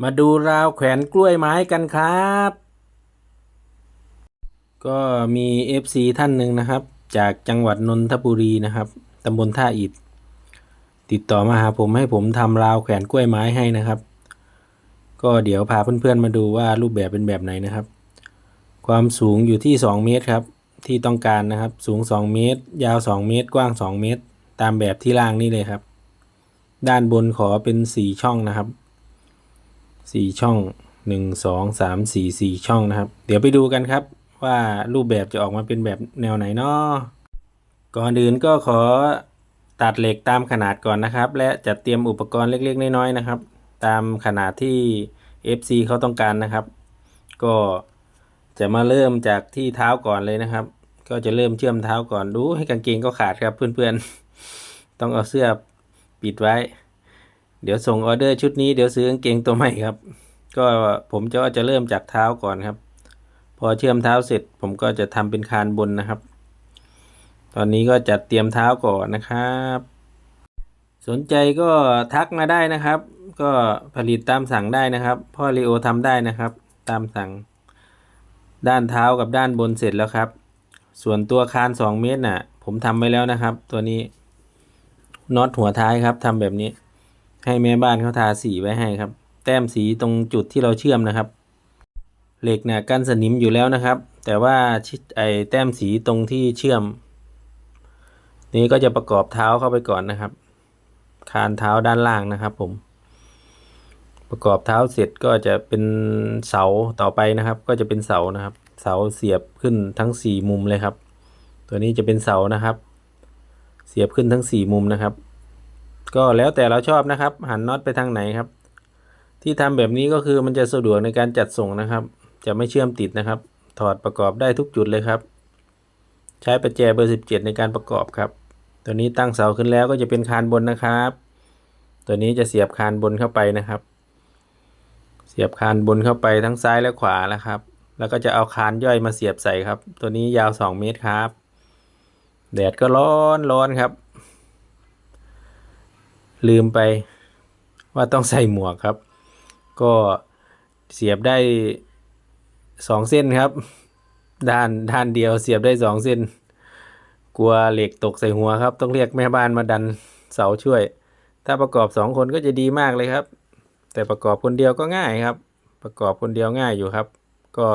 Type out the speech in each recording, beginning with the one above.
มาดูราวแขวนกล้วยไม้กันครับ ก็มี FC ท่านหนึ่งนะครับ จากจังหวัดนนทบุรีนะครับตำบลท่าอิฐติดต่อมาหาผมให้ผมทำราวแขวนกล้วยไม้ให้นะครับ ก็เดี๋ยวพาเพื่อนๆมาดูว่ารูปแบบเป็นแบบไหนนะครับ ความสูงอยู่ที่ 2 เมตรครับ ที่ต้องการนะครับสูง 2 เมตร ยาว 2 เมตร กว้าง 2 เมตร ตามแบบที่ล่างนี่เลยครับ ด้านบนขอเป็น 4 ช่องนะครับ สี่ช่องหนึ่งสองสามสี่สี่ช่องนะครับ เดี๋ยวไปดูกันครับว่ารูปแบบจะออกมาเป็นแบบแนวไหนเนาะก่อนอื่นก็ขอตัดเหล็กตามขนาดก่อนนะครับ และจัดเตรียมอุปกรณ์เล็กๆ น้อยๆนะครับ ตามขนาดที่ FC เขาต้องการนะครับ ก็จะมาเริ่มจากที่เท้าก่อนเลยนะครับ ก็จะเริ่มเชื่อมเท้าก่อนดูให้กางเกงก็ขาดครับเพื่อนๆ ต้องเอาเสื้อปิดไว้ เดี๋ยวส่งออเดอร์ชุดนี้เดี๋ยวซื้อกางเกงตัวใหม่ครับ ก็ผมจะจะเริ่มจากเท้าก่อนครับ พอเชื่อมเท้าเสร็จ ผมก็จะทำเป็นคานบนนะครับ ตอนนี้ก็จัดเตรียมเท้าก่อนนะครับ สนใจก็ทักมาได้นะครับ ก็ผลิตตามสั่งได้นะครับ พ่อรีโอทำได้นะครับ ตามสั่ง ด้านเท้ากับด้านบนเสร็จแล้วครับ ส่วนตัวคาน 2 เมตรน่ะ ผมทำไว้แล้วนะครับ ตัวนี้น็อตหัวท้ายครับทำแบบนี้ ให้แม่บ้านเขาทาสีไว้ให้ครับ แต้มสีตรงจุดที่เราเชื่อมนะครับ เหล็กเนี่ยกันสนิมอยู่แล้วนะครับ แต่ว่าไอแต้มสีตรงที่เชื่อม นี้ก็จะประกอบเท้าเข้าไปก่อนนะครับ คานเท้าด้านล่างนะครับ ผม ประกอบเท้าเสร็จก็จะเป็นเสาต่อไปนะครับ ก็จะเป็นเสานะครับ เสาเสียบขึ้นทั้งสี่มุมเลยครับ ตัวนี้จะเป็นเสานะครับ เสียบขึ้นทั้งสี่มุมนะครับ ก็แล้วแต่เราชอบนะครับ หันน็อตไปทางไหนครับ ที่ทำแบบนี้ก็คือมันจะสะดวกในการจัดส่งนะครับ จะไม่เชื่อมติดนะครับ ถอดประกอบได้ทุกจุดเลยครับ ใช้ประแจเบอร์ 17 ในการประกอบครับ ตัวนี้ตั้งเสาขึ้นแล้วก็จะเป็นคานบนนะครับ ตัวนี้จะเสียบคานบนเข้าไปนะครับ เสียบคานบนเข้าไปทั้งซ้ายและขวาแล้วครับ แล้วก็จะเอาคานย่อยมาเสียบใส่ครับ ตัวนี้ยาว 2 เมตรครับ แดดก็ร้อนร้อนครับ ลืมไปว่าต้องใส่หมวกครับ ก็เสียบได้สองเส้นครับ ด้านด้านเดียวเสียบได้สองเส้น กลัวเหล็กตกใส่หัวครับ ต้องเรียกแม่บ้านมาดันเสาช่วย ถ้าประกอบสองคนก็จะดีมากเลยครับ แต่ประกอบคนเดียวก็ง่ายครับ ประกอบคนเดียวง่ายอยู่ครับ ก็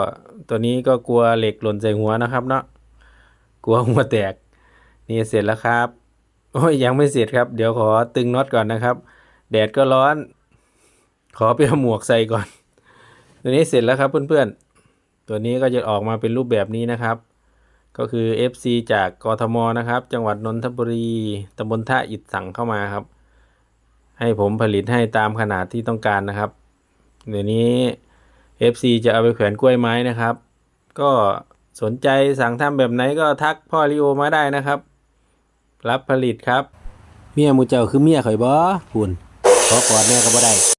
ตัวนี้ก็กลัวเหล็กหล่นใส่หัวนะครับ เนาะกลัวหัวแตกนี่เสร็จแล้วครับ โอ้ยยังไม่เสร็จครับ เดี๋ยวขอตึงน็อตก่อนนะครับ แดดก็ร้อน ขอไปเอาหมวกใส่ก่อน ตัวนี้เสร็จแล้วครับเพื่อนๆ ตัวนี้ก็จะออกมาเป็นรูปแบบนี้นะครับ ก็คือ FC จากกทมนะครับ จังหวัดนนทบุรีตำบลท่าอิฐสั่งเข้ามาครับ ให้ผมผลิตให้ตามขนาดที่ต้องการนะครับเดี๋ยวนี้ FC จะเอาไปแขวนกล้วยไม้นะครับ ก็สนใจสั่งทำแบบไหนก็ทักพ่อริโอมาได้นะครับ รับผลิตครับ เมียหมูเจ้าคือเมียข่อยบ่คุณขอกอดแม่ก็บ่ได้